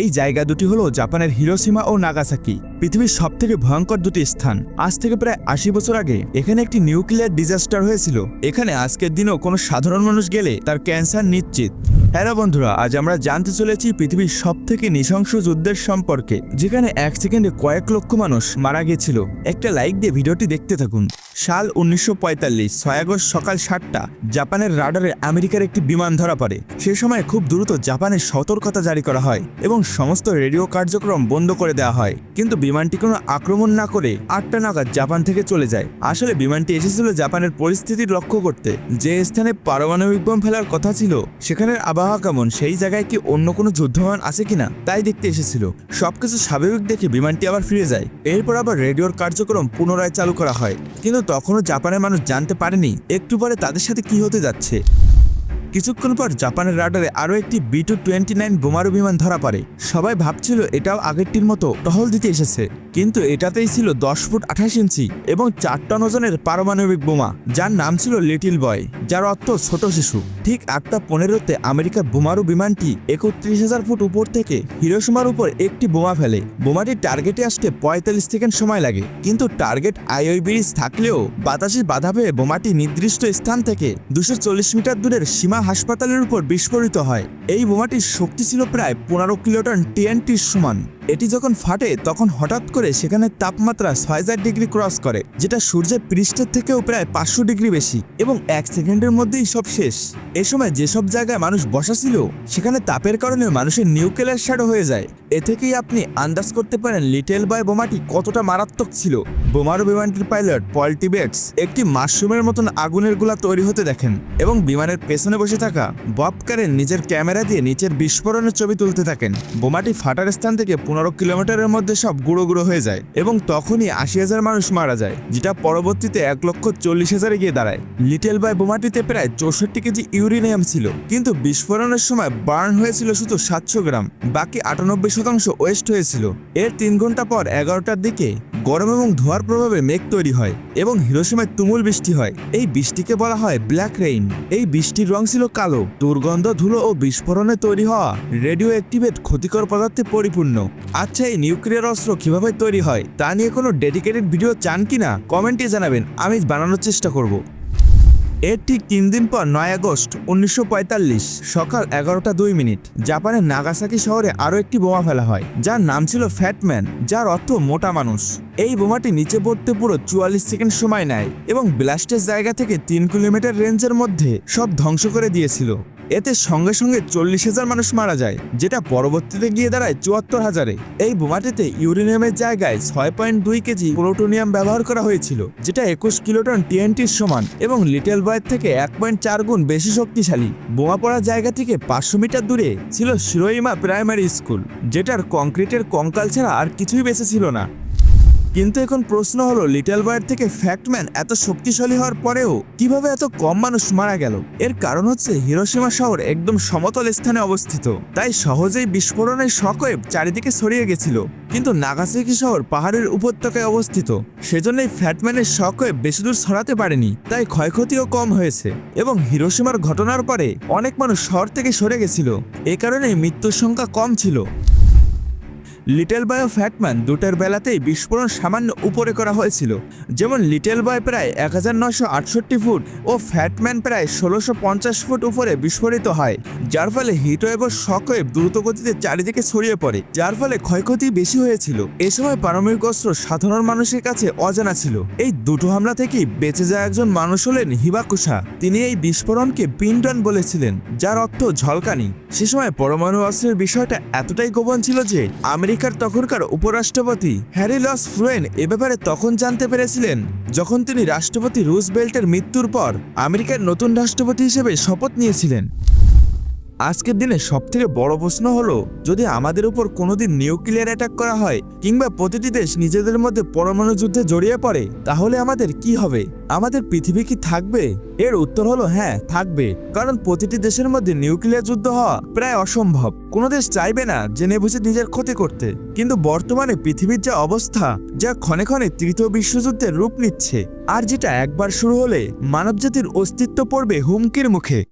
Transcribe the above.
এই জায়গা দুটি হলো জাপানের হিরোসীমা ও নাগাসাকি, পৃথিবীর সব থেকে ভয়ঙ্কর দুটি স্থান। আজ থেকে প্রায় আশি বছর আগে এখানে একটি নিউক্লিয়ার ডিজাস্টার হয়েছিল। এখানে আজকের দিনেও কোনো সাধারণ মানুষ গেলে তার ক্যান্সার নিশ্চিত। হ্যালো বন্ধুরা, আজ আমরা জানতে চলেছি পৃথিবীর সব থেকে নৃশংস যুদ্ধের সম্পর্কে, যেখানে এক সেকেন্ডে কয়েক লক্ষ মানুষ মারা গিয়েছিল একটা লাইক দিয়ে ভিডিওটি দেখতে থাকুন। সাল উনিশশো পঁয়তাল্লিশ, ছয় আগস্ট সকাল সাতটা, জাপানের রাডারে আমেরিকার একটি বিমান ধরা পড়ে। সে সময় খুব দ্রুত জাপানের সতর্কতা জারি করা হয় এবং সমস্ত রেডিও কার্যক্রম বন্ধ করে দেওয়া হয়। কিন্তু বিমানটি কোনো আক্রমণ না করে আটটা নাগাদ জাপান থেকে চলে যায়। আসলে বিমানটি এসেছিল জাপানের পরিস্থিতি লক্ষ্য করতে। যে স্থানে পারমাণবিক বোম ফেলার কথা ছিল, সেখানের আবহাওয়া কেমন, সেই জায়গায় কি অন্য কোনো যুদ্ধমান আছে কিনা, তাই দেখতে এসেছিল। সবকিছু স্বাভাবিক দেখে বিমানটি আবার ফিরে যায়। এরপর আবার রেডিওর কার্যক্রম পুনরায় চালু করা হয়। কিন্তু তখনও জাপানের মানুষ জানতে পারেনি একটু পরে তাদের সাথে কি হতে যাচ্ছে। কিছুক্ষণ পর জাপানের রাডারে আরও একটি বি টু টোয়েন্টি নাইন বোমারু বিমান ধরা পড়ে। সবাই ভাবছিল এটাও আগেরটির মতো টহল দিতে এসেছে। কিন্তু এটাতেই ছিল দশ ফুট আঠাশ ইঞ্চি এবং চার টন ওজনের পারমাণবিক বোমা, যার নাম ছিল লিটিল বয়, যার অর্থ ছোট শিশু। ঠিক আটটা পনেরোতে আমেরিকার বোমারু বিমানটি একত্রিশ হাজার ফুট উপর থেকে হিরোসীমার উপর একটি বোমা ফেলে। বোমাটি টার্গেটে আসতে পঁয়তাল্লিশ সেকেন্ড সময় লাগে, কিন্তু টার্গেট আইওই ব্রিজ থাকলেও বাতাসে বাধা পেয়ে বোমাটি নির্দিষ্ট স্থান থেকে দুশো চল্লিশ মিটার দূরের সীমা হাসপাতালের উপর বিস্ফোরিত হয়। এই বোমাটির শক্তি ছিল প্রায় পনেরো কিলোটন টিএনটির সমান। এটি যখন ফাটে, তখন হঠাৎ করে সেখানে তাপমাত্রা ছয় হাজার ডিগ্রি ক্রস করে, যেটা সূর্যের পৃষ্ঠের থেকেও প্রায় পাঁচশো ডিগ্রি বেশি, এবং এক সেকেন্ডের মধ্যেই সব শেষ। এ সময় যেসব জায়গায় মানুষ বসা ছিল, সেখানে তাপের কারণে মানুষের নিউক্লিয়ার শ্যাডো হয়ে যায়। এ থেকেই আপনি আন্দাজ করতে পারেন লিটেল বয় বোমাটি কতটা মারাত্মক ছিল। বোমারু বিমানটির পাইলট পল টিবেটস একটি মাশরুমের মতন আগুনের গোলা তৈরি হতে দেখেন এবং বিমানের পেছনে বসে থাকা বব কারেন নিজের ক্যামেরা দিয়ে নিচের বিস্ফোরণের ছবি তুলতে থাকেন। বোমাটি ফাটার স্থান থেকে পনেরো কিলোমিটারের মধ্যে সব গুঁড়ো গুঁড়ো হয়ে যায় এবং তখনই আশি হাজার মানুষ মারা যায়, যেটা পরবর্তীতে এক লক্ষ চল্লিশ হাজারে গিয়ে দাঁড়ায়। লিটেল বয় বোমাটিতে প্রায় চৌষট্টি কেজি ইউরেনিয়াম ছিল, কিন্তু বিস্ফোরণের সময় বার্ন হয়েছিল শুধু সাতশো গ্রাম, বাকি আটানব্বই শতাংশ ওয়েস্ট হয়েছিল। এর তিন ঘণ্টা পর এগারোটার দিকে গরম এবং ধোয়ার প্রভাবে মেঘ তৈরি হয় এবং হিরোসীমায় তুমুল বৃষ্টি হয়। এই বৃষ্টিকে বলা হয় ব্ল্যাক রেইন। এই বৃষ্টির রং ছিল কালো, দুর্গন্ধ, ধুলো ও বিস্ফোরণে তৈরি হওয়া রেডিও অ্যাক্টিভেট ক্ষতিকর পদার্থে পরিপূর্ণ। আচ্ছা এই নিউক্লিয়ার অস্ত্র কীভাবে তৈরি হয় তা নিয়ে কোনো ডেডিকেটেড ভিডিও চান কিনা? কমেন্টে জানাবেন। আমি বানানোর চেষ্টা করব। এর ঠিক তিন দিন পর নয় আগস্ট উনিশশো পঁয়তাল্লিশ সকাল এগারোটা দুই মিনিট জাপানের নাগাসাকি শহরে আরও একটি বোমা ফেলা হয়, যার নাম ছিল ফ্যাটম্যান, যার অর্থ মোটা মানুষ। এই বোমাটি নিচে পড়তে পুরো চুয়াল্লিশ সেকেন্ড সময় নেয় এবং ব্লাস্টের জায়গা থেকে তিন কিলোমিটার রেঞ্জের মধ্যে সব ধ্বংস করে দিয়েছিল। এতে সঙ্গে সঙ্গে চল্লিশ হাজার মানুষ মারা যায়, যেটা পরবর্তীতে গিয়ে দাঁড়ায় চুয়াত্তর হাজারে। এই বোমাটিতে ইউরেনিয়ামের জায়গায় ছয় পয়েন্ট দুই কেজি প্লুটোনিয়াম ব্যবহার করা হয়েছিল, যেটা একুশ কিলোটন টিএনটির সমান এবং লিটেল বয়ের থেকে এক পয়েন্ট চার গুণ বেশি শক্তিশালী। বোমা পড়া জায়গা থেকে পাঁচশো মিটার দূরে ছিল শিরোইমা প্রাইমারি স্কুল, যেটার কংক্রিটের কঙ্কাল ছাড়া আর কিছুই বেঁচে ছিল না। কিন্তু এখন প্রশ্ন হলো লিটল বয়ের থেকে ফ্যাক্টম্যান এত শক্তিশালী হওয়ার পরেও কীভাবে এত কম মানুষ মারা গেল? এর কারণ হচ্ছে হিরোসীমা শহর একদম সমতল স্থানে অবস্থিত। তাই সহজেই বিস্ফোরণের শকওয়েভ চারিদিকে ছড়িয়ে গেছিল। কিন্তু নাগাসাকি শহর পাহাড়ের উপত্যকায় অবস্থিত। সেজন্যই ফ্যাটম্যানের শকওয়েভ বেশি দূর ছড়াতে পারেনি। তাই ক্ষয়ক্ষতিও কম হয়েছে। এবং হিরোসীমার ঘটনার পরে অনেক মানুষ শহর থেকে সরে গেছিল। এ কারণেই মৃত্যুর সংখ্যা কম ছিল। লিটল বয় ও ফ্যাটম্যান দুটার বেলাতেই বিস্ফোরণ সামান্য উপরে করা হয়েছিল। যেমন লিটল বয় প্রায় এক হাজার নশো আটষট্টি ফুট ও ফ্যাটম্যান প্রায় ষোলোশো পঞ্চাশ ফুট উপরে বিস্ফোরিত হয়, যার ফলে হিটওয়েভ ও শকওয়েভ দ্রুত গতিতে চারিদিকে ছড়িয়ে পড়ে, যার ফলে ক্ষয়ক্ষতি বেশি হয়েছিল। এ সময় পারমাণবিক অস্ত্র সাধারণ মানুষের কাছে অজানা ছিল। এই দুটো হামলা থেকেই বেঁচে যায় একজন মানুষ হলেন হিবাকুশা। তিনি এই বিস্ফোরণকে পিন্ডন বলেছিলেন, যার অর্থ ঝলকানি। সে সময় পরমাণু অস্ত্রের বিষয়টা এতটাই গোপন ছিল যে আমেরিকার তখনকার উপরাষ্ট্রপতি হ্যারি লস ফ্রুয়েন এ ব্যাপারে তখন জানতে পেরেছিলেন, যখন তিনি রাষ্ট্রপতি রুজবেল্টের মৃত্যুর পর আমেরিকার নতুন রাষ্ট্রপতি হিসেবে শপথ নিয়েছিলেন। আজকের দিনে সবথেকে বড় প্রশ্ন হলো, যদি আমাদের উপর কোনোদিন নিউক্লিয়ার অ্যাটাক করা হয় কিংবা প্রতিটি দেশ নিজেদের মধ্যে পরমাণু যুদ্ধে জড়িয়ে পড়ে, তাহলে আমাদের কি হবে? আমাদের পৃথিবী কি থাকবে? এর উত্তর হলো হ্যাঁ থাকবে। কারণ প্রতিটি দেশের মধ্যে নিউক্লিয়ার যুদ্ধ হওয়া প্রায় অসম্ভব। কোনো দেশ চাইবে না জেনে বুঝে নিজের ক্ষতি করতে। কিন্তু বর্তমানে পৃথিবীর যা অবস্থা, যা ক্ষণে ক্ষণে তৃতীয় বিশ্বযুদ্ধের রূপ নিচ্ছে, আর যেটা একবার শুরু হলে মানবজাতির অস্তিত্ব পড়বে হুমকির মুখে।